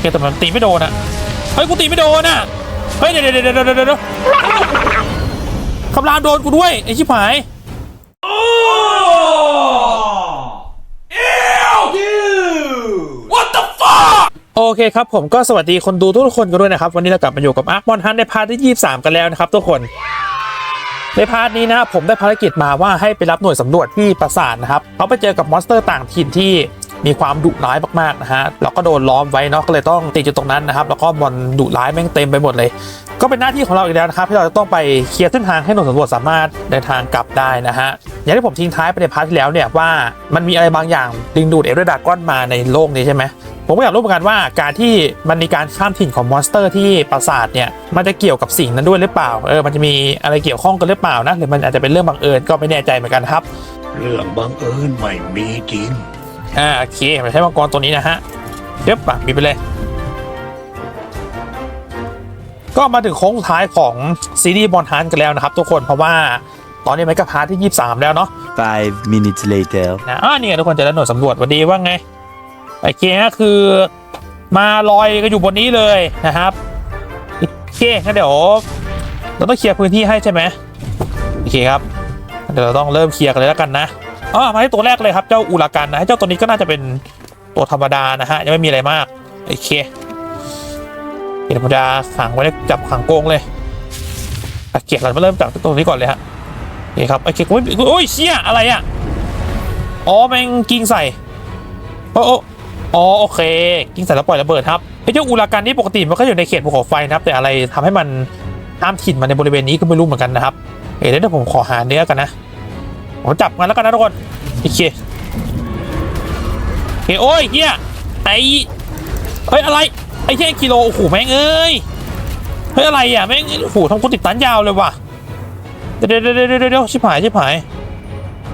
เฮ้ยแต่มันตีไม่โดนอะเฮ้ยกูตีไม่โดนอะเฮ้ยเดี๋ยวเดี๋ยวเดี๋ยวเดี๋ยวเดี๋ยวคำรามโดนกูด้วยไอ้ชิบหายโอเคครับผมก็สวัสดีคนดูทุกคนกันด้วยนะครับ วันนี้เรากลับมาอยู่กับอาร์คมอนฮันในพาร์ทที่ 23 กันแล้วนะครับทุกคน ในพาร์ทนี้นะครับผมได้ภารกิจมาว่าให้ไปรับหน่วยสำรวจที่ปราสาทนะครับเขาไปเจอกับมอนสเตอร์ต่างถิ่นที่มีความดุร้ายมากๆนะฮะเราก็โดนล้อมไว้เนาะก็เลยต้องติดอยู่ตรงนั้นนะครับ แล้วก็มอนดุร้ายแม่งเต็มไปหมดเลย ก็เป็นหน้าที่ของเราอีกแล้วนะครับที่เราจะต้องไปเคลียร์เส้นทางให้หน่วยสำรวจสามารถเดินทางกลับได้นะฮะอย่างที่ผมทิ้งท้ายไปในพาร์ทที่แล้วเนี่ยว่ามันมีอะไรบางอย่างดึงดูดเอเดอร์ดากอนมาในโลกนี้ใช่ไหม ผมก็อยากรู้เหมือนกันว่าการที่มันมีการข้ามถิ่นของมอนสเตอร์ที่ปราสาทเนี่ยมันจะเกี่ยวกับสิ่งนั้นด้วยหรือเปล่าเออมันจะมีอะไรเกี่ยวข้องกันหรือเปล่านะหรือมันอาจจะเป็นเรื่องบังเอิญก็ไม่แน่ใจเหมือนกันครับ เรื่องบังเอิญไม่มีจริงอ่าโอเคเราใช้มังกรตัวนี้นะฮะเดี๋ยวปะมีไปเลย ก็มาถึงโค้งสุดท้ายของซีรีส์บอลฮันกันแล้วนะครับ ทุกคนเพราะว่าตอนนี้มันก็พาร์ทที่ 23 แล้วเนาะ Five minutes later. นะอ่านี่ไงทุกคนเจะได้หน่วยสำรวจวันดีว่าไง โอเคนะคือมาลอยกันอยู่บนนี้เลยนะครับโอเคงั้นเดี๋ยวเราต้องเคลียร์พื้นที่ให้ใช่ไหมโอเคครับ เดี๋ยวเราต้องเริ่มเคลียร์กันเลยแล้วกันนะอ๋อมาที่ตัวแรกเลยครับเจ้าอุลากันนะเจ้าตัวนี้ก็น่าจะเป็นตัวธรรมดานะฮะยังไม่มีอะไรมากโอเคเป็นธรรมดาขังไว้จับขังโกงเลยโอเคเรามาเริ่มจากตัวนี้ก่อนเลยฮะโอเคครับโอเคโอ้ยโอ้ยเชี่ยอะไรอะอ๋อแมงกิ้งใส่โอ้ อ๋อโอเค กิ้งใส่แล้วปล่อยระเบิดครับไอ้เจ้าอุลากันนี่ปกติมันก็อยู่ในเขตภูเขาไฟนะครับ แต่อะไรทำให้มันห้ามถิ่นมาในบริเวณนี้ก็ไม่รู้เหมือนกันนะครับเดี๋ยวเดี๋ยวผมขอหาเนื้อกันนะผมจับมันแล้วกันนะทุกคนโอเคโอเคโอ้ยเฮียไอ้เฮ้ยอะไรไอ้เฮียกิโลโอ้โหแม่งเอ้ยเฮ้ยอะไรอะแม่งโอ้โหทำกูติดตันยาวเลยว่ะเดี๋ยวเดี๋ยวเดี๋ยวเดี๋ยวเดี๋ยวชิบหายชิบหาย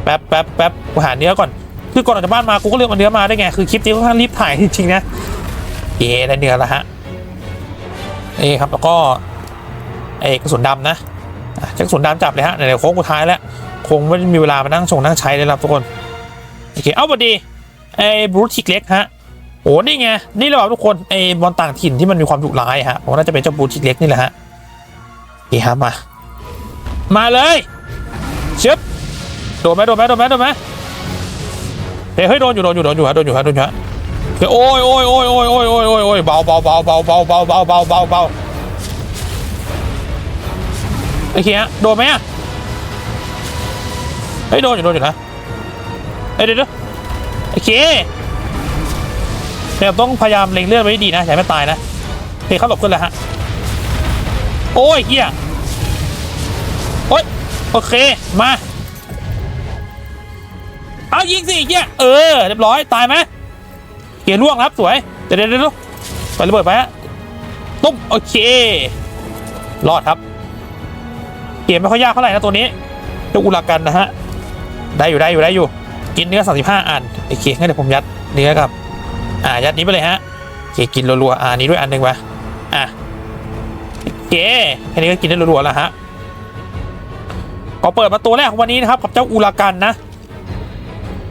แป๊บแป๊บแป๊บกูหาเนื้อก่อน คือก่อนออกจากบ้านมากูก็เลือกเอาเนื้อมาได้ไงคือคลิปนี้ค่อนข้างรีบถ่ายจริงๆนะเย่ได้เนื้อแล้วฮะนี่ครับแล้วก็ไอ้กระสุนดำนะใช้กระสุนดำจับเลยฮะเดี๋ยวโค้งสุดท้ายแล้วคงไม่มีเวลามานั่งส่งนั่งใช้เลยครับทุกคนโอเคเอาสวัสดีไอ้บรูทิกเล็กฮะโอ้นี่ไงนี่เราทุกคนไอ้บอลต่างถิ่นที่มันมีความดุร้ายฮะผมน่าจะเป็นเจ้าบรูทิกเล็กนี่แหละฮะโอเคครับมา มาเลยเชิบโดนไหมโดนไหมโดนไหมโดนไหม เฮ้ยเฮ้ยโดนอยู่โดนอยู่โดนอยู่ฮะโดนอยู่ฮะโดนอยู่ฮะเฮ้ยโอ้ยโอ้ยโอ้ยโอ้ยโอ้ยโอ้ยโอ้ยโอ้ยเบาเบาเบาเบาเบาเบาเบาเบาเบาเบาโอเคฮะโดนไหมอะเฮ้ยโดนอยู่โดนอยู่นะเฮ้ยเดี๋ยวเดี๋ยวโอเคเนี่ยต้องพยายามเล็งเลือดไว้ดีนะอย่าให้มันตายนะโอเคเขาหลบขึ้นแล้วฮะโอ้ยเฮียโอ้ยโอเคมา เอายิงสิเหี้ยเออเรียบร้อยตายไหมเกียร์ล่วงครับสวยเดี๋ยวเดี๋ยวเดี๋ยวไประเบิดไปฮะตุ้มโอเครอดครับ เกมไม่ค่อยยากเท่าไหร่นะตัวนี้เจ้าอุลากันนะฮะได้อยู่ได้อยู่ได้อยู่ กินเนื้อ35อันโอเคงั้นเดี๋ยวผมยัดเนื้อกับ อ่ายัดนี้ไปเลยฮะโอเคกินรัวๆอ่านี้ด้วยอันหนึ่งไปอะโอเคแค่นี้ก็กินได้รัวๆแล้วฮะก็เปิดมาตัวแรกของวันนี้นะครับกับเจ้าอุลากันนะ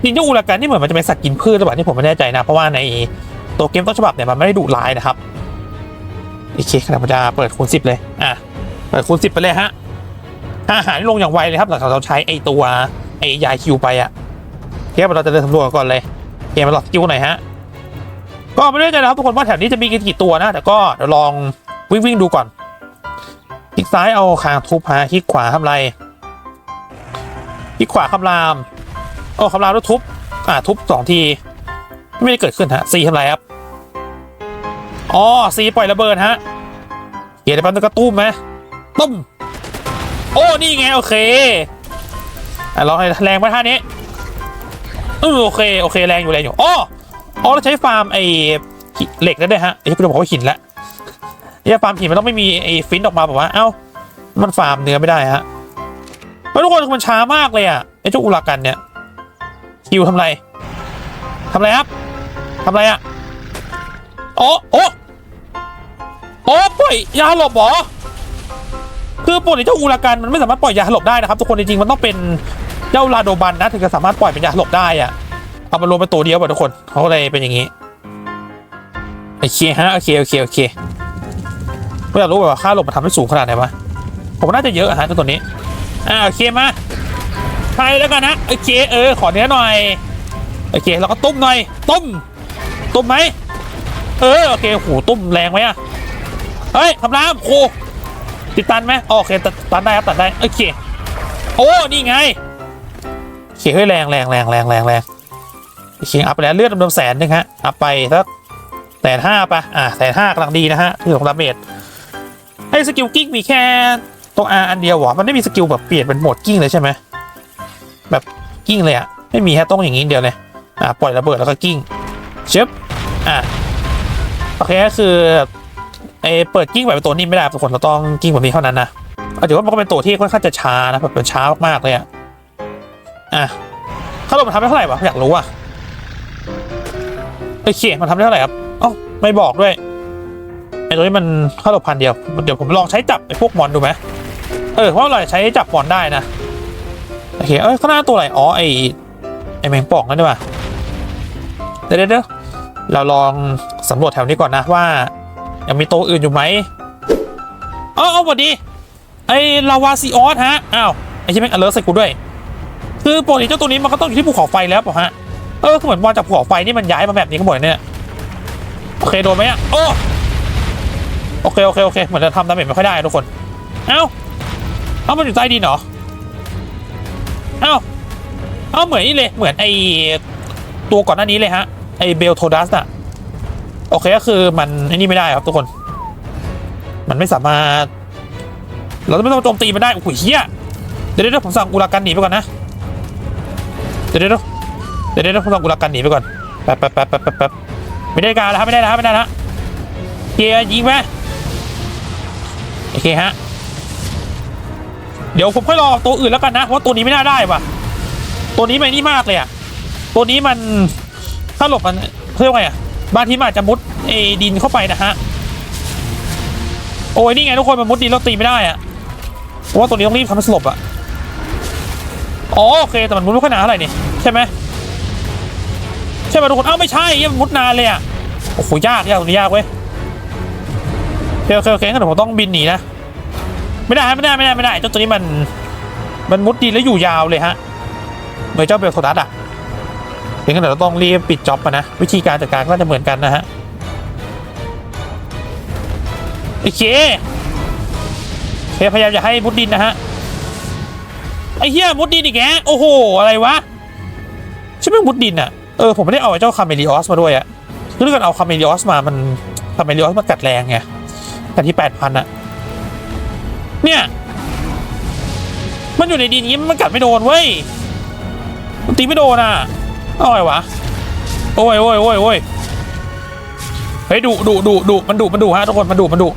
จริงเจ้าอูรากันนี่เหมือนมันจะเป็นสัตว์กินพืชหรือเปล่าที่ผมไม่แน่ใจนะ เพราะว่าในตัวเกมต้นฉบับเนี่ยมันไม่ได้ดุร้ายนะครับโอเคขนาดมันจะเปิดคูณสิบเลย อะ เปิดคูณสิบไปเลยฮะอาหารที่ลงอย่างไวเลยครับ หลังจากเราใช้ไอตัวไอยายคิวไปอะเกมเราจะเดินสำรวจก่อนเลยเกมมาหลอดคิวหน่อยฮะ ก็ไม่แน่ใจนะครับทุกคนว่าแถวนี้จะมีกี่ตัวนะ แต่ก็เดี๋ยวลองวิ่งวิ่งดูก่อนคลิกซ้ายเอาคางทุบฮะคลิกขวาทำไรคลิกขวาคำราม โอ้คำรามแล้วทุบ อ่าทุบสองที ไม่ได้เกิดขึ้นฮะซีทำไรครับ อ๋อซีปล่อยระเบิดฮะเกียร์ในปั๊มตะกระตุ้มไหมตุ้ม โอ้นี่ไงโอเคอะลองให้แรงไปท่านี้เออโอเคโอเคแรงอยู่แรงอยู่อ๋ออ๋อเราใช้ฟาร์มไอ้เหล็กนั่นด้วยฮะไอ้ที่คุณบอกว่าหินละเนี่ยฟาร์มหินมันต้องไม่มีไอ้ฟินออกมาแบบว่าเอ้ามันฟาร์มเนื้อไม่ได้ฮะเฮ้ยทุกคนมันช้ามากเลยอะไอ้เจ้าอุลากันเนี่ย คิวทำไรทำไรครับทำไรอะโอ้โอ้โอ้ปล่อยยาหลบหรอคือปกติเจ้าอูรากันมันไม่สามารถปล่อยยาหลบได้นะครับทุกคนจริงๆมันต้องเป็นเจ้าลาโดบันนะถึงจะสามารถปล่อยเป็นยาหลบได้อะเอามารวมเป็นตัวเดียวป่ะทุกคนเขาเลยเป็นอย่างนี้โอเคฮะโอเคโอเคโอเคไม่อยากรู้ว่าค่าหลบมันทำให้สูงขนาดไหนวะผมน่าจะเยอะอะฮะตัวนี้อ่าโอเคมา ใช่แล้วกันนะโอเคเออขอเนื้อหน่อยโอเคแล้วก็ตุ้มหน่อยตุ้มตุ้มไหมเออโอเคโอ้โหตุ้มแรงไหมอะเฮ้ยคำรามโคติดตันไหมโอเคตัดตันได้ครับตัดได้โอเคโอ้นี่ไงเคเฮ้ยแรงแรงแรงแรงแรงแรงโอเคอัพไปแล้วเลือดดำๆแสนนึงฮะอัพไปสักแสนห้าปะอ่าแสนห้ากำลังดีนะฮะเรื่องของดาเมจไอ้สกิลกิ้งมีแค่ตรงอาอันเดียวหรอมันไม่มีสกิลแบบเปลี่ยนเป็นโหมดกิ้งเลยใช่ไหม แบบกิ้งเลยอะไม่มีแค่ต้องอย่างนี้เดียวเลยอ่าปล่อยระเบิดแล้วก็กิ้งเชิบอ่าโอเคก็คือไอเปิดกิ้งแบบเป็นตัวนี้ไม่ได้ทุกคนเราต้องกิ้งแบบนี้เท่านั้นนะเอาถือว่ามันก็เป็นตัวที่ค่อนข้างจะช้านะแบบเป็นช้ามากๆเลยอะอะถ้าเรามันทำได้เท่าไหร่วะอยากรู้อะโอเคมันทำได้เท่าไหร่ครับอ้าไม่บอกด้วยไอ้ตัวนี้มันค่าตกพันเดียวเดี๋ยวผมลองใช้จับไอ้พวกมอนดูไหมเออเพราะเราใช้จับมอนได้นะ โอเค เอ้ยข้างหน้าตัวอะไร อ๋อ ไอ้ไอ้แมงป่องนั่นดีกว่าเดี๋ยวเดี๋ยวเดี๋ยวเราลองสำรวจแถวนี้ก่อนนะว่า ยังมีตัวอื่นอยู่ไหมอ๋อสวัสดี ไอ้ลาวาซิออสฮะ อ้าว ไอ้ใช่ไหมอเลอร์ใส่กูด้วย คือปกติเจ้าตัวนี้มันก็ต้องอยู่ที่ภูเขาไฟแล้วเปล่าฮะ เออคือเหมือนมอนจากภูเขาไฟนี่มันย้ายมาแบบนี้ก็หมดเลยเนี่ย โอเคโดนไหมอะโอ้โอเคโอเคโอเคเหมือนจะทำดาเมจไม่ค่อยได้ทุกคน เอ้าเอ้ามันอยู่ใต้ดินเหรอ เอ้าเอ้าเหมือนนี่เลย เหมือนไอตัวก่อนหน้านี้เลยฮะ ไอเบลโทดัสอะโอเคก็คือมันไอ้นี่ไม่ได้ครับทุกคน มันไม่สามารถ เราไม่ต้องโจมตีมันได้ โอ้โหเฮียเดี๋ยวเดี๋ยวผมสั่งอุรากันหนีไปก่อนนะ เดี๋ยวเดี๋ยวเดี๋ยวเดี๋ยวผมสั่งอุรากันหนีไปก่อนแป๊บแป๊บแป๊บแป๊บแป๊บแป๊บไม่ได้การแล้วครับไม่ได้แล้วครับไม่ได้แล้วเกียร์ยิงไหมโอเคฮะ เดี๋ยวผมค่อยรอตัวอื่นแล้วกันนะเพราะว่าตัวนี้ไม่น่าได้ว่ะ ตัวนี้ไม่นี่มากเลยอะตัวนี้มันถ้าหลบมันเรียกว่าไงอะบางทีมันอาจจะมุดเอดินเข้าไปนะฮะโอ้ยนี่ไงทุกคนมันมุดดินแล้วตีไม่ได้อะเพราะว่าตัวนี้ต้องรีบทำให้สลบอะอ๋อโอเคแต่มันมุดไม่ค่อยนานเท่าไรนี่ใช่ไหมใช่ป่ะทุกคนเอ้าไม่ใช่ยังมุดนานเลยอะโอ้โหยากยากตรงนี้ยากเว้ยโอเคโอเคโอเคงั้นผมต้องบินหนีนะ ไม่ได้ฮะไม่ได้ไม่ได้ไม่ได้เจ้าตัวนี้มันมันมุดดีแล้วอยู่ยาวเลยฮะเหมือนเจ้าเบลโทดัสอะเพียงแต่เราต้องรีบปิดจ็อบมานะวิธีการจัดการก็จะเหมือนกันนะฮะโอเคเคพยายามอย่าให้มุดดินนะฮะไอ้เหี้ยมุดดินอีกแกโอ้โหอะไรวะใช่ไหมมุดดินอะเออผมไม่ได้เอาเจ้าคาเมลิออสมาด้วยอะคือถ้าเกิดเอาคาเมลิออสมามันคาเมลิออสมันกัดแรงไงกันที่แปดพันอะ เนี่ย มันอยู่ในดินงี้มันกัดไม่โดนเว้ยมันตีไม่โดนอะเอาไงวะ โอ้ยโอ้ยโอ้ยโอ้ยเฮ้ยดุดุดุดุมันดุมันดุฮะทุกคนมันดุมันดุ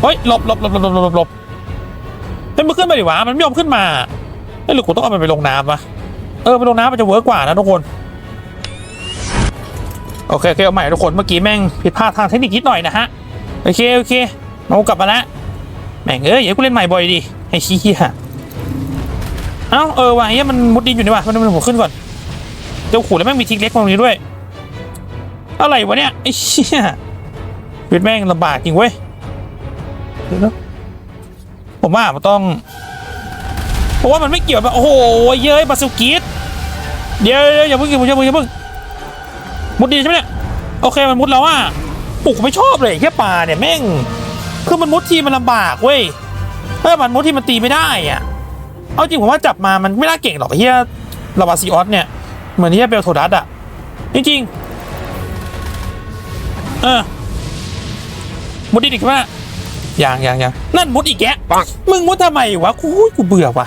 เฮ้ยหลบหลบหลบหลบหลบหลบหลบเฮ้ยมันขึ้นมาดิวะมันไม่ยอมขึ้นมาเฮ้ยหรือกูต้องเอามันไปลงน้ำวะเออไปลงน้ำมันจะเวิร์กกว่านะทุกคนโอเคโอเคเอาใหม่ทุกคนเมื่อกี้แม่งผิดพลาดทางเทคนิคนิดหน่อยนะฮะโอเคโอเคเรากลับมาแล้ว แม่งเอ้ยอย่าให้กูเล่นใหม่บ่อยดิไอ้ชี้ฮะเอ้าเออว่ะเฮ้ยมันมุดดินอยู่นี่ว่ะมันมันหัวขึ้นก่อนเจ้าขู่แล้วแม่งมีทิกเล็กตรงนี้ด้วย อะไรวะเนี่ยไอ้เชี่ยชีวิตแม่งลำบากจริงเว้ยเดี๋ยวนะผมว่ามันต้องเพราะว่ามันไม่เกี่ยวแบบโอ้โหเย้ยบาซิลกีดเดี๋ยวเดี๋ยวอย่าเพิ่งอย่าเพิ่งอย่าเพิ่งอย่าเพิ่งมุดดีใช่ไหมเนี่ยโอเคมันมุดแล้วอะปลุกไม่ชอบเลยแค่ปลาเนี่ยแม่ง คือมันมุดทีมันลำบากเว้ยถ้ามันมุดที่มันตีไม่ได้อะเอาจริงผมว่าจับมามันไม่น่าเก่งหรอกเฮียลาวาซิออสเนี่ยเหมือนที่เบลโทดัสอะจริงๆเออมุดดีดีขึ้นมาอย่างอย่างอย่างนั่นมุดอีกแกะมึงมุดทำไมวะกูกูเบื่อว่ะ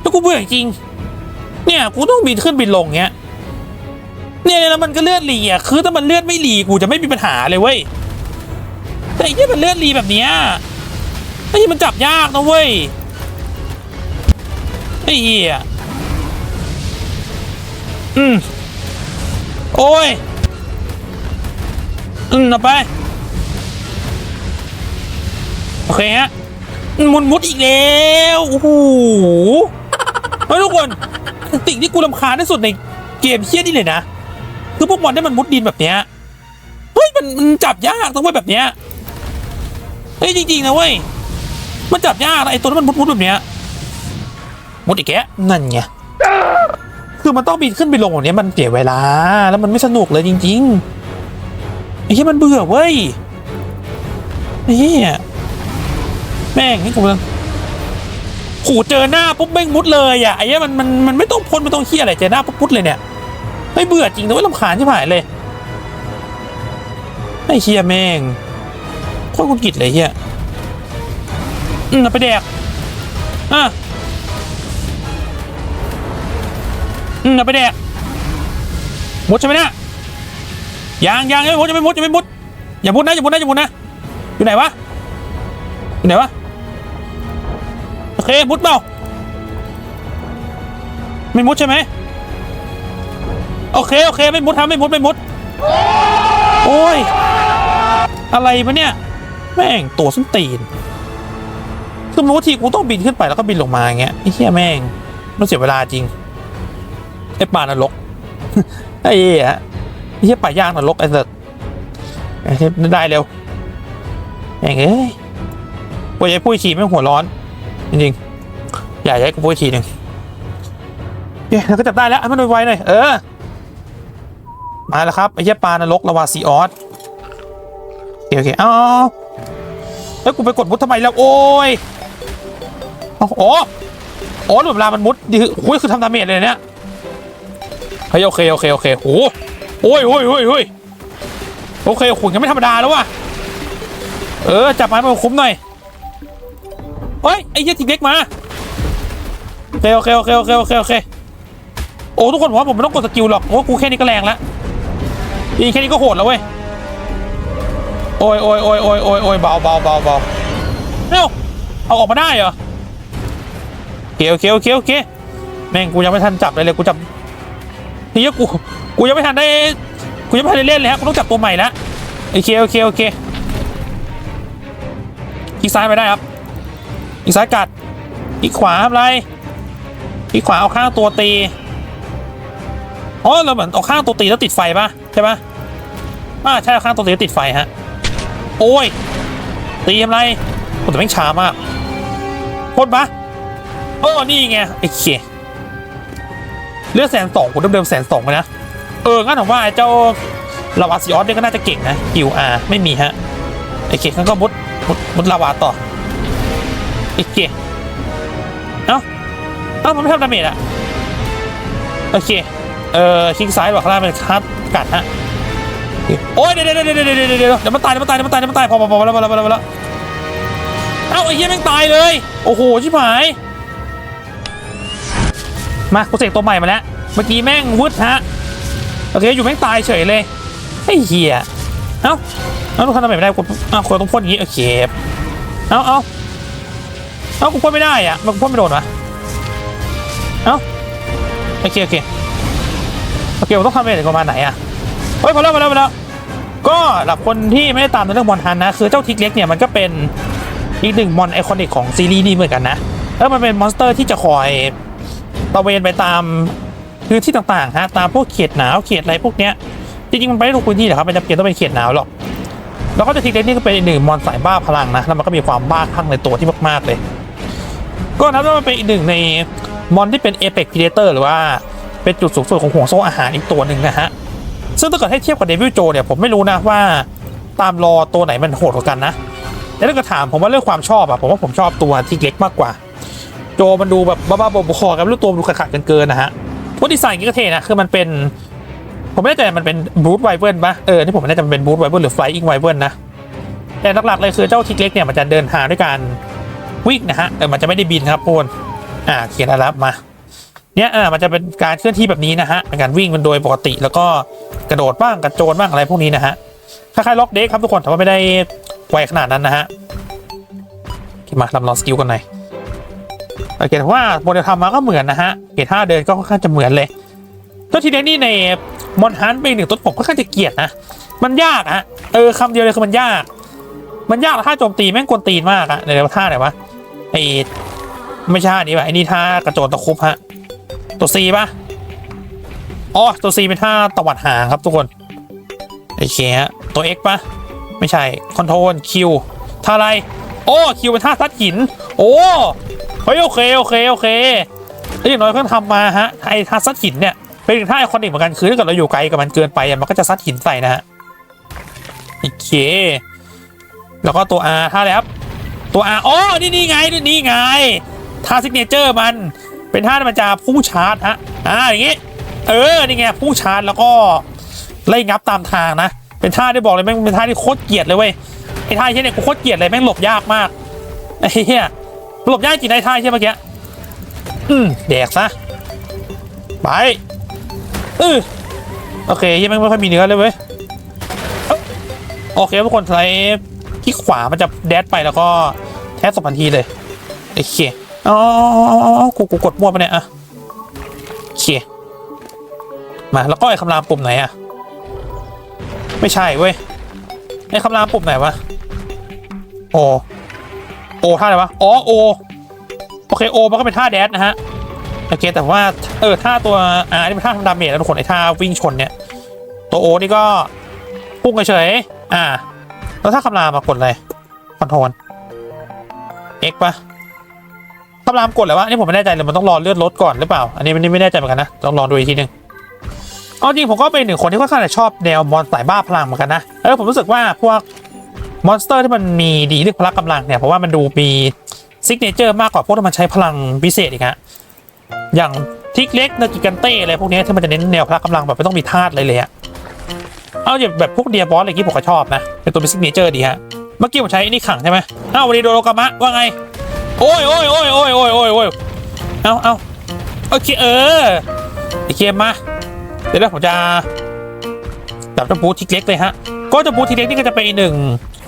แล้วกูเบื่อจริง เนี่ยกูต้องบินขึ้นบินลงเงี้ยเนี่ยแล้วมันก็เลือดรีอะคือถ้ามันเลือดไม่รีกูจะไม่มีปัญหาเลยเว้ย แต่ไอ้ที่มันเลือดรีแบบเนี้ยไอ้ที่มันจับยากนะเว้ยไอ้เหี้ยอืมโอ้ยอืมเอาไป โอเคฮะมุนมุดอีกแล้วโอ้โหเฮ้ยทุกคนสิ่งที่กูรำคาญที่สุดในเกมเชี่ยนี่เลยนะ คือพวกมอนได้มันมุดดินแบบเนี้ยมันมันจับยากต้องไว้ยแบบเนี้ย ฮ้ยจริงๆนะเว้ย มันจับยากนะไอ้ตัวนั้นมันมุดๆแบบเนี้ย มุดอีกแกะนั่นไง คือมันต้องบินขึ้นไปลงแบบเนี้ยมันเสียเวลา แล้วมันไม่สนุกเลยจริงๆไอ้เหี้ยมันเบื่อเว้ยไอ้เหี้ยแม่งนี่กูเลยขู่เจอหน้าปุ๊บแม่งมุดเลยอะไอ้เหี้ยมันมันมันไม่ต้องพ้นไม่ต้องเฮี้ยอะไรเจอหน้าปุ๊บมุดเลยเนี่ยไม่เบื่อจริงนะเว้ยลำคาญที่หายเลยไอ้เฮียแม่ง โคตรกุกิดเลยเฮียอืมเอาไปแดกอะอืมเอาไปแดกมุดใช่ไหมเนี่ยยังยังยังไม่มุดยังไม่มุดยังไม่มุดอย่ามุดนะอย่ามุดนะอย่ามุดนะอยู่ไหนวะอยู่ไหนวะโอเคมุดเปล่าไม่มุดใช่ไหมโอเคโอเคไม่มุดทำไม่มุดไม่มุดโอ้ยอะไรวะเนี่ย แม่งตัวส้นตีนคือรู้ทีกูต้องบินขึ้นไปแล้วก็บินลงมาอย่างเงี้ยไอ้เหี้ยแม่ง มันเสียเวลาจริง ไอ้ป่านรก ไอ้เหี้ยไอ้เหี้ยป่าย่างนรกไอ้สัสไอ้เหี้ยได้เร็วแม่งเอ้ยกูจะให้พูดอีกทีแม่งหัวร้อน จริงๆ อย่าให้กูพูดอีกทีหนึ่งเย้เราก็จับได้แล้วให้มันไวๆหน่อยเออ มาแล้วครับไอ้เหี้ยปลานรกลาวาซีออสโอเคโอเคเอา แล้วกูไปกดมุดทำไมแล้วโอ้ยอ๋ออ๋ออ๋อหลุมลามันมุดดิโอ้ยคือทำดาเมจเลยเนี่ยเฮ้ยโอเคโอเคโอเคโอ้โอ้ยโอ้ยโอ้ยโอ้ยโอเคขุนยังไม่ธรรมดาแล้วว่ะเออจับไม้มาคุ้มหน่อยเฮ้ยไอ้เหี้ยทีเล็กมาโอเคโอเคโอเคโอเคโอเคโอเคโอ้ทุกคนผมว่าผมไม่ต้องกดสกิลหรอกโอ้กูแค่นี้ก็แรงแล้วอีแค่นี้ก็โหดแล้วเว้ย โอ้ยโอ้ยโอ้ยโอ้ยโอ้ยโอ้ยเบาเบาเบาเบาเอ้าเอาออกมาได้เหรอโอเคโอเคโอเคโอเคแม่งกูยังไม่ทันจับเลยเลยกูจับเฮียกูกูยังไม่ทันได้กูยังไม่ทันได้เล่นเลยฮะกูต้องจับตัวใหม่แล้วโอเคโอเคโอเคอีกซ้ายไปได้ครับอีกซ้ายกัดอีกขวาอะไรอีกขวาเอาข้างตัวตีอ๋อเราเหมือนเอาข้างตัวตีแล้วติดไฟป่ะใช่ปะอ่าใช่ข้างตัวตีติดไฟฮะ โอ้ย ตีทำไรโอ้แต่แม่งช้ามากพ่นปะโอ้นี่ไงไอ้เขียเลือดแสนสองกูเดิมแสนสองเลยนะ เอองั้นผมว่าเจ้าลาวาซิออสเนี่ยก็น่าจะเก่งนะกิวอาไม่มีฮะไอ้เขียงั้นก็มุดมุดมุดลาวาต่อไอ้เขียเอ้าเอ้ามันไม่ทำดาเมจอะโอเค เออคลิกซ้ายบอกข้างล่างเป็นคัดกัดฮะ โอ้ยเดี๋ยวเดี๋ยวเดี๋ยวเดี๋ยวเดี๋ยวเดี๋ยวมันตายเดี๋ยวมันตายเดี๋ยวมันตายเดี๋ยวมันตายพอพอพอแล้วพอแล้วพอแล้วเอ้าไอ้เหี้ยแม่งตายเลย โอ้โหชิบหาย มากูเสกตัวใหม่มาแล้ว เมื่อกี้แม่งวุดฮะ โอเคอยู่แม่งตายเฉยเลยไอ้เหี้ย เอ้าเอ้าทุกคนทำแบบไม่ได้กูอ้าวกูต้องพ่นอย่างนี้โอเค เอ้าเอ้าเอ้ากูพ่นไม่ได้อะมันกูพ่นไม่โดนวะเอ้าโอเคโอเคโอเคผมต้องทำอะไรกับมันไหนอะ เฮ้ยพอแล้วพอแล้วพอแล้วก็สำหรับคนที่ไม่ได้ตามในเรื่องมอนฮันนะคือเจ้าทิกเล็กเนี่ยมันก็เป็นอีกหนึ่งมอนไอคอนิกของซีรีส์นี้เหมือนกันนะแล้วมันเป็นมอนสเตอร์ที่จะคอยตระเวนไปตามพื้นที่ต่างๆฮะตามพวกเขตหนาวเขตอะไรพวกเนี้ยจริงๆมันไปได้ทุกพื้นที่แหละครับมันจะเปลี่ยนต้องเป็นเขตหนาวหรอกแล้วก็จ้าทิกเล็กนี่ก็เป็นอีกหนึ่งมอนสายบ้าพลังนะแล้วมันก็มีความบ้าคลั่งในตัวที่มากๆเลย ก็นับว่ามันเป็นอีกหนึ่งในมอนที่เป็นเอเ x ก r ีเดเตอร์หรือว่าเป็นจุดสูงสุดของห่วงโซ่อาหารอีกตัวหนึ่งนะฮะ ซึ่งถ้าเกิดให้เทียบกับเดวิลโจเนี่ยผมไม่รู้นะว่าตามรอตัวไหนมันโหดกว่ากันนะแต่ถ้าเกิดถามผมว่าเรื่องความชอบอะผมว่าผมชอบตัวที่เล็กมากกว่า โจมันดูแบบบ้าๆบอๆกับรูปตัวมันดูขัดๆกันเกินนะฮะพวกดีไซน์อย่างนี้ก็เท่นะคือมันเป็นผมไม่แน่ใจมันเป็นบูทไวเบิร์นปะเออนี่ผมไม่แน่ใจมันเป็นบูทไวเบิร์นหรือไฟอิงไวเบิร์นนะแต่หลักๆเลยคือเจ้าทิกเล็กเนี่ยมันจะเดินทางด้วยการวิ่งนะฮะเออมันจะไม่ได้บินครับพนอ่าเขียนอะไรมา เนี่ยอ่ามันจะเป็นการเคลื่อนที่แบบนี้นะฮะเป็นการวิ่งเป็นโดยปกติ แล้วก็กระโดดบ้างกระโจนบ้างอะไรพวกนี้นะฮะคล้ายๆล็อกเด็กครับทุกคนแต่ว่าไม่ได้ไวขนาดนั้นนะฮะมาลำลองสกิลกันหน่อยโอเคแต่ว่าโมเดลทำมาก็เหมือนนะฮะเกตห้าเดินก็ค่อนข้างจะเหมือนเลยตัวทีเด็กนี่ในมอนฮันเป็นหนึ่งตัวผมค่อนข้างจะเกลียดนะมันยากอะเออคำเดียวเลยคือมันยาก มันยากท่าโจมตีแม่งกวนตีนมากอะเดี๋ยวท่าไหนวะไอไม่ใช่อันนี้วะไอ้นี่ท่ากระโจนตะคุบฮะ ตัว C ป่ะอ๋อตัว C เป็นท่าตวัดหางครับทุกคนโอเคฮะตัว X ป่ะไม่ใช่คอนโทรลคิวท่าอะไรโอ้คิวเป็นท่าซัดหิน โอ้เฮ้ยโอเคโอเคโอเคไอ้ยอย่างน้อยเพิ่งทำมาฮะไอ้ท่าซัดหินเนี่ยเป็นท่าไอคอนิกเหมือนกันคือถ้าเกิดเราอยู่ไกลกับมันเกินไปมันก็จะซัดหินใส่นะฮะโอเค แล้วก็ตัว R ท่าอะไรครับตัว R อ๋อนี่นี่ไงนี่ไงท่าซิกเนเจอร์มัน เป็นท่าที่มันจะพุ่งชาร์จฮะอ่าอย่างงี้เออนี่ไงพุ่งชาร์จแล้วก็ไล่งับตามทางนะ เป็นท่าที่บอกเลยแม่งเป็นท่าที่โคตรเกลียดเลยเว้ยไอ้ท่าเช่นเนี่ยกูโคตรเกลียดเลยแม่งหลบยากมากไอ้เหี้ยหลบยากจริงไอ้ท่าใช่นเมื่อกี้อืมแดกซะไปเออโอเคยังไม่งไม่ค่อยมีเนื้อเลยเว้ยโอเคทุกคนใช้ที่ขวามันจะแดดไปแล้วก็แทสสองพันทีเลยโอเค อ๋อกูกูกดมั่วไปเนี่ยอะโอเคมาแล้วก็ไอ้คำรามปุ่มไหนอะไม่ใช่เว้ยไอ้คำรามปุ่มไหนวะโอโอท่าอะไรวะอ๋อโอโอเคโอมันก็เป็นท่าแดดนะฮะโอเคแต่ว่าเออท่าตัวอ่านี่เป็นท่าทำดาเมจแล้วทุกคนไอ้ท่าวิ่งชนเนี่ยตัวโอนี่ก็พุ่งเฉยอ่า แล้วถ้าคำรามมากดอะไรคอนโทรล X ปะ คำรามกดอะไรวะอันนี่ผมไม่แน่ใจเลยมันต้องรอเลือดลดก่อนหรือเปล่า อันนี้ไม่ไม่แน่ใจเหมือนกันนะ ต้องลองดูอีกทีหนึงเอาจริงผมก็เป็นหนึ่งคนที่ค่อนข้างจะชอบแนวมอนสายบ้าพลังเหมือนกันนะแล้วผมรู้สึกว่าพวกมอนสเตอร์ที่มันมีดีเรื่องพละกำลังเนี่ยเพราะว่ามันดูมีซิกเนเจอร์มากกว่าพวกที่มันใช้พลังพิเศษอีกฮะอย่างทิกเล็กนากิกันเต้อะไรพวกนี้ที่มันจะเน้นแนวพละกำลังแบบไม่ต้องมีธาตุเลยเลยอะเอาอย่างแบบพวกเดียบอสอะไรที่ผมก็ชอบนะเป็นตัวเป็นซิกเนเจอร์ดีฮะเมื่อกี้ผมใช้ไอ้นี่ขังใช่ไหมอ้าววันนี้โดโรกามะว่าไง โอ้ยโอ้ยโอ้ยโอ้ยโอ้ยโอ้ยโอ้ยเอาเอาโอเคเออไอเกมมา เดี๋ยวผมจะจับเจ้าบูทิกเล็กเลยฮะ ก็เจ้าบูทิกเล็กนี่ก็จะเป็นอีหนึ่ง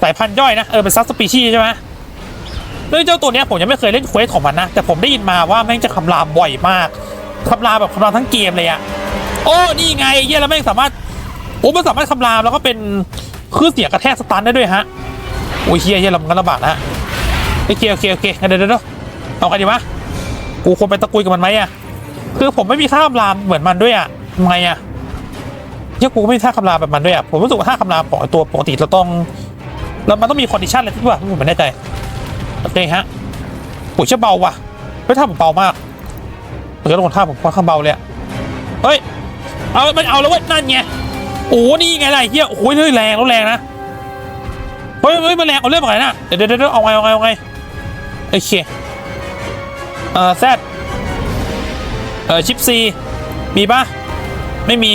สายพันธุ์ย่อยนะ เออเป็นซับสปีชีส์ใช่ไหมเรื่องเจ้าตัวนี้ผมยังไม่เคยเล่นเควสของมันนะ แต่ผมได้ยินมาว่าแม่งจะคำรามบ่อยมากคำรามแบบคำรามทั้งเกมเลยอะโอ้นี่ไงเยี่ยแล้วแม่งสามารถโอ้มันสามารถคำรามแล้วก็เป็นคลื่นเสียงกระแทกสตันได้ด้วยฮะโอ้ยเฮียเฮียเรามันลำบากนะฮะ โอเคโอเคโอเคงั้นเดี๋ยวเดี๋ยวเอากันดีวะกูควรไปตะกุยกับมันไหมอะคือผมไม่มีท่าคำรามเหมือนมันด้วยอะทำไงอะเฮียกูก็ไม่มีท่าคำรามแบบมันด้วยอะผมรู้สึกว่าท่าคำรามของไอ้ตัวปกติเราต้องแล้วมันต้องมีคอนดิชันอะไรที่ว่าผมไม่แน่ใจโอเคฮะปุ๋ยเชื่อเบาว่ะไม่ท่าผมเบามากเออทุกคนท่าผมค่อนข้างเบาเลยอะเฮ้ยเอามันเอาแล้วเว้ยนั่นไงโอ้นี่ไงไอ้เฮียโอ้ยเฮ้ยแรงแล้วแรงนะเฮ้ยเฮ้ยมันแรงเอาเรื่องอะไรนะเดี๋ยวเดี๋ยวเดี๋ยวเอาไงเอาไงเอาไง โอเค เอ่อแซดเอ่อชิปซีมีปะไม่มี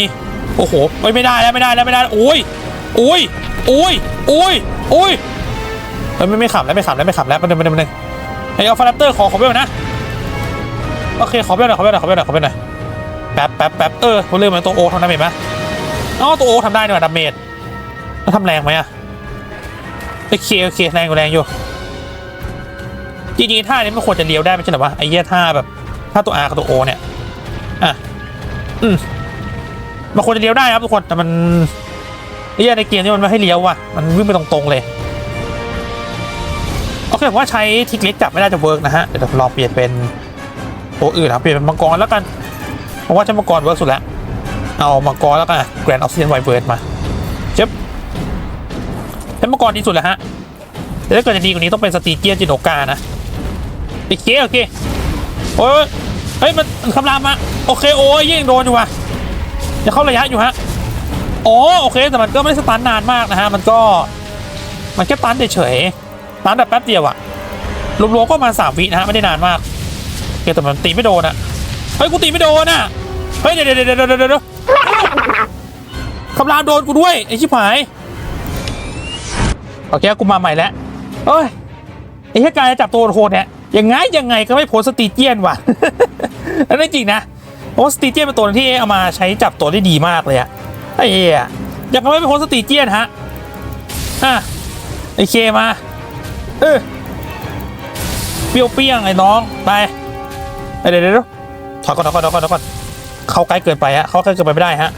โอ้โห ไม่ไม่ได้แล้วไม่ได้แล้วไม่ได้แล้วโอ้ยโอ้ยโอ้ยโอ้ยโอ้ยเฮ้ยไม่ไม่ขำแล้วไม่ขำแล้วไม่ขำแล้วมันมันมันไอเอาฟารปเตอร์ขอขอเบลนะโอเคขอเบลหน่อยขอเบลหน่อยขอเบลหน่อยขอเบลหน่อยแป๊บแป๊บแป๊บเออผมลืมมันตัวโอทำดาเมจไหมอ๋อตัวโอทำได้เนี่หว่าดาเมจแล้วทำแรงไหมอะโอเคโอเคแรงอยู่แรงอยู่ จริงๆท่านี้มันควรจะเลี้ยวได้ไม่ใช่หรอวะไอ้เหี้ยท่าแบบท่าตัว R กับตัว O เนี่ยอะอืมมันควรจะเลี้ยวได้ครับทุกคนแต่มันไอ้เหี้ยในเกมนี่มันไม่ให้เลี้ยวว่ะมันวิ่งไปตรงๆเลยโอเคผมว่าใช้ทิกเล็กจับไม่ได้จะเวิร์กนะฮะเดี๋ยวลองเปลี่ยนเป็นตัวอื่นนะเปลี่ยนเป็นมังกรแล้วกันผมว่าใช้มังกรเวิร์กสุดแล้วเอามังกรแล้วกันแกรนด์ออฟเซียนไวเวิร์ดมาเจ็บเป็นมังกรดีสุดแล้วฮะแต่ถ้าเกิดจะดีกว่านี้ต้องเป็นสตีเกียจิโนกานะ โอเคโอเคโอ้ยเฮ้ยมันคำรามมาโอเคโอ้ยยิงโดนอยู่ว่ะจะเข้าระยะอยู่ฮะโอ๋อโอเคแต่มันก็ไม่ได้สตันนานมากนะฮะมันก็ มันแค่ตันเฉยๆตันแบบแป๊บเดียวอะรวมๆก็มาสามวินะฮะไม่ได้นานมากโอเคแต่มันตีไม่โดนอะเฮ้ยกูตีไม่โดนอะเฮ้ยเดี๋ยวเดี๋ยวเดี๋ยวเดี๋ยวเดี๋ยวเดี๋ยวคำรามโดนกูด้วยไอ้ชิบหายโอเคกูมาใหม่แล้วเอ้ยไอ้แค่การจะจับตัวโหดเนี่ย ยังไงยังไงก็ไม่พ้นสตีเจียนว่ะแล้วนั่จริงนะเพราะสตีเจียนเป็นตัวที่เอามาใช้จับตัวได้ดีมากเลยอะไอ้เหี้ยยังไม่เป็นสตีเจียนฮะอะไอเคมาเออเปรี้ยวเปี้ยงไอ้น้องไปเดี๋ยวเดี๋ยวเดี๋ยวถอยก่อนถอยก่อนถอยก่อนถอยก่อนเขาใกล้เกินไปฮะเขาใกล้เกินไปไม่ได้ฮะ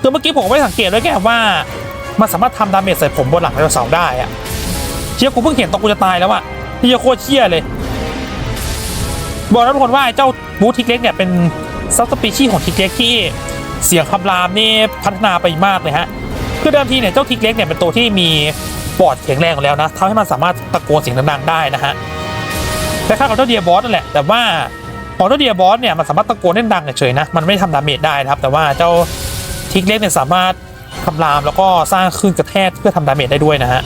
คือเมื่อกี้ผมก็ไม่สังเกตด้วยแกว่ามันสามารถทำดาเมจใส่ผมบนหลังไดโนเสาร์ได้อะเชี่ยกูเพิ่งเห็นตอนกูจะตายแล้วอะ ที่โคตรเชี่ยเลย บอกทุกคนว่าเจ้าบูทิกเล็กเนี่ยเป็นซับสปีชีส์ของทิกเล็กที่เสียงคำรามนี่พัฒนาไปมากเลยฮะคือเดิมทีเนี่ยเจ้าทิกเล็กเนี่ยเป็นตัวที่มีปอดแข็งแรงอยู่แล้วนะทำให้มันสามารถตะโกนเสียงดังๆได้นะฮะคล้ายๆกับเจ้าเดียบอสนั่นแหละ แต่ว่าของเจ้าเดียบอสเนี่ยมันสามารถตะโกนได้ดังเฉยๆนะมันไม่ทำดาเมจได้นะครับ แต่ว่าเจ้าทิกเล็กเนี่ยสามารถคำรามแล้วก็สร้างคลื่นกระแทกเพื่อทำดาเมจได้ด้วยนะฮะ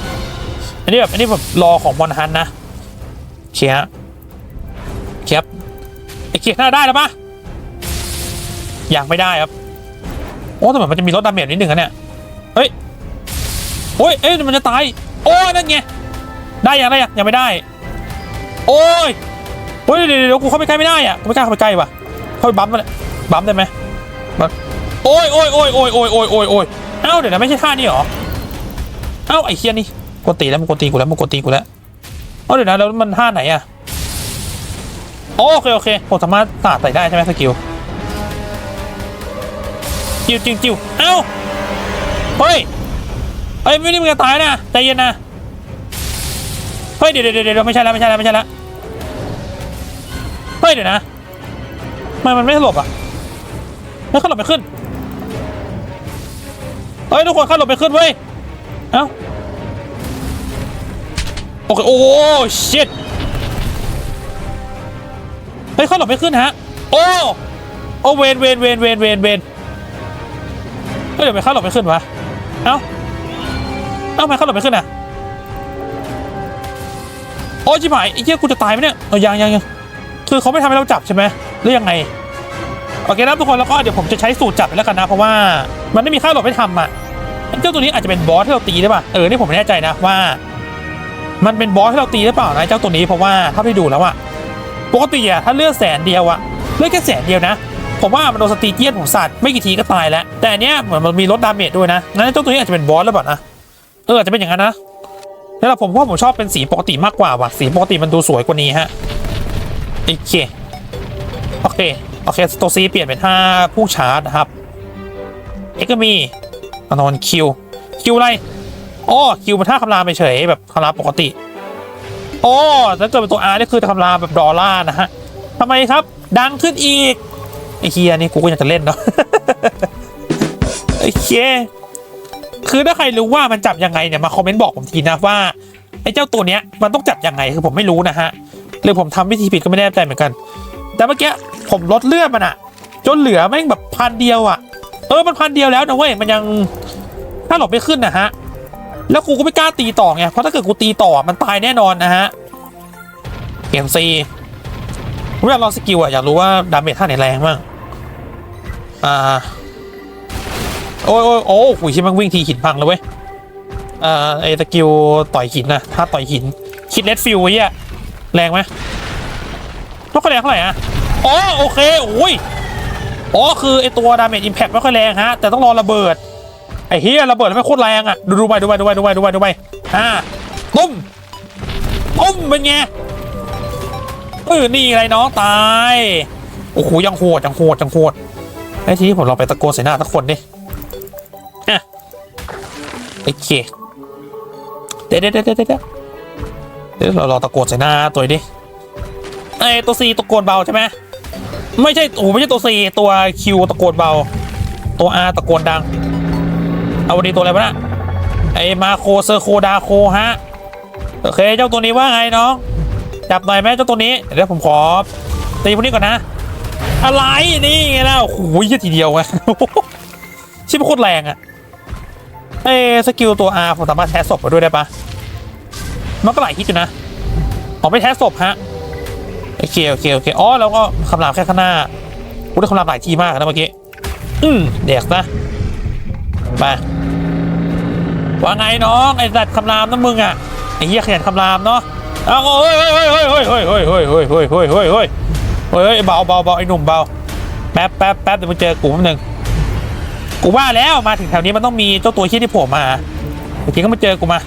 อันนี้แบบอันนี้แบบรอของบอลฮันนะ เชียร์เคียบไอเคียร์น้าได้แล้วปะยังไม่ได้ครับ โอ้แต่เหมือนมันจะมีลดดาเมจนิดหนึ่งอะเนี่ย เฮ้ยโอ้ยเอ้ยมันจะตาย โอ้ยนั่นไง ได้ยังได้ยังยังไม่ได้ โอ้ยเฮ้ยเดี๋ยวเดี๋ยวเดี๋ยวกูเข้าไปใกล้ไม่ได้อะกูไม่กล้าเข้าไปใกล้ว่ะเข้าไปบัมมันบัมได้ไหมบัมโอ้ยโอ้ยโอ้ยโอ้ยโอ้ยโอ้ยโอ้ยโอ้ยเอ้าเดี๋ยวนะไม่ใช่ท่านี้เหรอ เอ้าไอ้เคียนี่กดตีแล้วมันกดตีกูแล้วมันกดตีกูแล้ว เอ้าเดี๋ยวนะแล้วมันท่าไหนอะโอเคโอเคผมสามารถสาดใส่ได้ใช่ไหมสกิลจิ้วจิ้วจิ้วเอ้าเฮ้ยเฮ้ยไม่ได้มึงจะตายนะใจเย็นนะเฮ้ยเดี๋ยวเดี๋ยวเดี๋ยวไม่ใช่แล้วไม่ใช่แล้วไม่ใช่แล้วเฮ้ยเดี๋ยวนะทำไมมันไม่สลบอะไม่ขลบไปขึ้นเฮ้ยทุกคนข้าหลบไปขึ้นเว้ยเอ้า โอเคโอ้ชิตเฮ้ยข้าหลบไม่ขึ้นฮะ โอ้โอ้เวนเวนเวนเวนเวนเวนเฮ้ยเดี๋ยวไปข้าหลบไม่ขึ้นวะเอ้าเอ้าไมข้าหลบไม่ขึ้นอะโอ้จิ๋หายไอ้เหี้ยกูจะตายไหมเนี่ยเออยังยังยังคือเขาไม่ทำให้เราจับใช่ไหมหรือยังไงโอเคนะทุกคนแล้วก็เดี๋ยวผมจะใช้สูตรจับไปแล้วกันนะ เพราะว่ามันไม่มีค่าหลบให้ทำอะเจ้าตัวนี้อาจจะเป็นบอสที่เราตีได้ป่ะเออนี่ผมไม่แน่ใจนะว่า มันเป็นบอสที่เราตีหรือเปล่านะเจ้าตัวนี้เพราะว่าถ้าไปดูแล้วอะปกติอะถ้าเลือดแสนเดียวอะเลือดแค่แสนเดียวนะผมว่ามันโดนสตีเจียนของสัตว์ไม่กี่ทีก็ตายแล้ว แต่เนี้ยเหมือนมันมีลดดาเมจด้วยนะงั้นเจ้าตัวนี้อาจจะเป็นบอสหรือเปล่านะเอออาจจะเป็นอย่างนั้นนะแล้วผมว่าผมชอบเป็นสีปกติมากกว่าว่ะสีปกติมันดูสวยกว่านี้ฮะโอเคโอเคโอเคตัวซีเปลี่ยนเป็นท่าผู้ชาร์จนะครับเอ็กก็มีอนอนคิวคิวอะไร อ๋อคิวเป็นท่าคำรามไปเฉยแบบคำรามปกติอ๋อถ้าเกิดเป็นตัว R นี่คือคำรามแบบดอลลาร์นะฮะทำไมครับ ดังขึ้นอีกไอ้เฮียนี่กูก็อยากจะเล่นเนาะโอเคคือถ้าใครรู้ว่ามันจับยังไงเนี่ยมาคอมเมนต์บอกผมทีนะว่าไอ้เจ้าตัวเนี้ยมันต้องจับยังไงคือผมไม่รู้นะฮะหรือผมทำวิธีผิดก็ไม่แน่ใจเหมือนกัน แต่เมื่อกี้ผมลดเลือดมันอะจนเหลือแม่งแบบพันเดียวอะเออมันพันเดียวแล้วนะเว้ยมันยังถ้าหลบไม่ขึ้นนะฮะ แล้วกูก็ไม่กล้าตีต่อไง เพราะถ้าเกิดกูตีต่อมันตายแน่นอนนะฮะ เกมซีผมอยากลองสกิลอะอยากรู้ว่าดาเมจท่าไหนแรงบ้างอ่า โอ้ยโอ้ยโอ้โหชิมันวิ่งทีหินพังเลยเว้ยเอ่อไอสกิลต่อยหินนะถ้าต่อยหิน คิดเลดฟิลไอ้เหี้ยแรงไหมไม่ค่อยแรงเท่าไหร่อะอ๋อโอเคโอ้ยอ๋อคือไอตัวดาเมจอิมแพคไม่ค่อยแรงฮะ แต่ต้องรอระเบิด ไอ้เฮียระเบิดไม่โคตรแรงอะดูดูไปดูไปดูไปดูไปดูไปดูไปอ่าตุ้มตุ้มเป็นไงเออนี่อะไรน้องตาย โอ้โหยังโหดยังโหดยังโหดไอ้ทีนี้ผมลองไปตะโกนใส่หน้าทุกคนดิอะโอเคเดี๋ยวเดี๋ยวเดี๋ยวเดี๋ยวเดี๋ยวเดี๋ยวเรารอตะโกนใส่หน้าตัวดิไอตัวซีตะโกนเบาใช่ไหมไม่ใช่โอ้ไม่ใช่ตัวซีตัวคิวตะโกนเบา ตัวอาตะโกนดัง เอาวันนี้ตัวอะไรวะนะไอมาโคเซอร์โคดาโคฮะโอเคเจ้าตัวนี้ว่าไงน้องจับหน่อยไหมเจ้าตัวนี้เดี๋ยวผมขอตีพวกนี้ก่อนนะ อะไรนี่ไงแล้วโอ้โหเหี้ยทีเดียวไงชิบโคตรแรงอะเอสกิลตัว R ผมสามารถแทสศพมาด้วยได้ปะมันก็หลายฮิตอยู่นะอ๋อไม่แทสศพฮะโอเคโอเคโอเคอ๋อแล้วก็คำรามแค่ข้างหน้ากูได้คำรามหลายทีมากนะเมื่อกี้อืมเด็กนะไป ว่าไงน้องไอ้สัตว์คำรามนะมึงอะไอ้เหี้ยขยันคำรามเนาะเอาโอ้ยเฮ้ยเฮ้ยเฮ้ยเฮ้ยเฮ้ยเฮ้ยเฮ้ยเฮ้ยเฮ้ยเฮ้ยเฮ้ยเฮ้ยเบาเบาเบาไอ้หนุ่มเบาแป๊บแป๊บแป๊บเดี๋ยวมึงเจอกูแป๊บนึงกูว่าแล้วมาถึงแถวนี้มันต้องมีเจ้าตัวชี้ที่โผล่มาเมื่อกี้ก็มาเจอกูมา